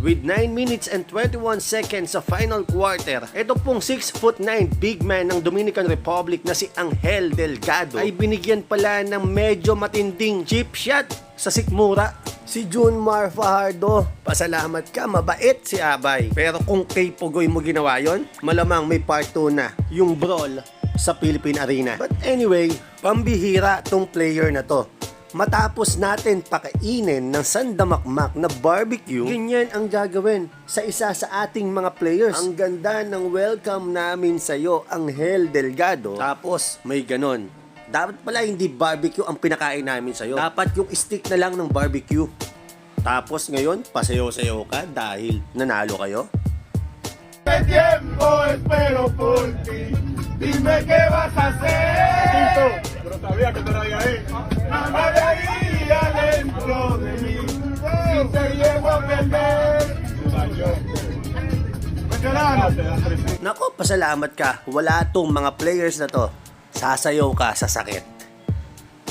with 9 minutes and 21 seconds sa final quarter. Ito pong 6 foot 9 big man ng Dominican Republic na si Angel Delgado ay binigyan pala ng medyo matinding chip shot sa sikmura. Si Junmar Fajardo, pasalamat ka, mabait si Abay. Pero kung kay Pugoy mo ginawa yon, malamang may part 2 na, yung brawl sa Philippine Arena. But anyway, pambihira tong player na to. Matapos natin pakainin ng sandamakmak na barbecue, ganyan ang gagawin sa isa sa ating mga players. Ang ganda ng welcome namin sa iyo, Angel Delgado. Tapos, may ganon. Dapat pala hindi barbecue ang pinakain namin sa'yo. Dapat yung stick na lang ng barbecue. Tapos ngayon, pasayo-sayo ka dahil nanalo kayo? Este tiempo espero por ti. Dime qué vas a hacer. Pero sabía que te la ahí Nako, pasalamat ka. Wala tong mga players na to. Sasayaw ka sa sakit.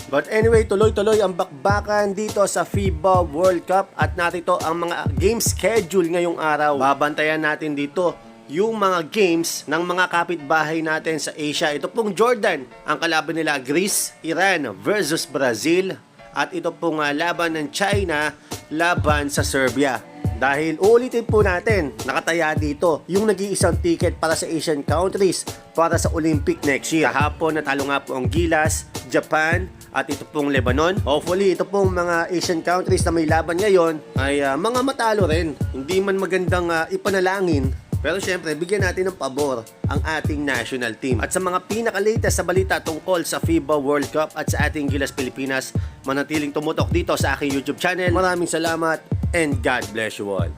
But anyway, tuloy-tuloy ang bakbakan dito sa FIBA World Cup at narito ang mga game schedule ngayong araw. Babantayan natin dito yung mga games ng mga kapitbahay natin sa Asia. Ito pong Jordan, ang kalaban nila Greece, Iran versus Brazil at ito pong ah, laban ng China laban sa Serbia. Dahil uulitin po natin, nakataya dito yung nag-iisang ticket para sa Asian countries para sa Olympic next year. Kahapon natalo nga po ang Gilas, Japan, at ito pong Lebanon. Hopefully, ito pong mga Asian countries na may laban ngayon ay ah, mga matalo rin. Hindi man magandang ah, ipanalangin pero syempre, bigyan natin ng pabor ang ating national team. At sa mga pinaka-latest sa balita tungkol sa FIBA World Cup at sa ating Gilas Pilipinas, manatiling tumutok dito sa aking YouTube channel. Maraming salamat and God bless you all.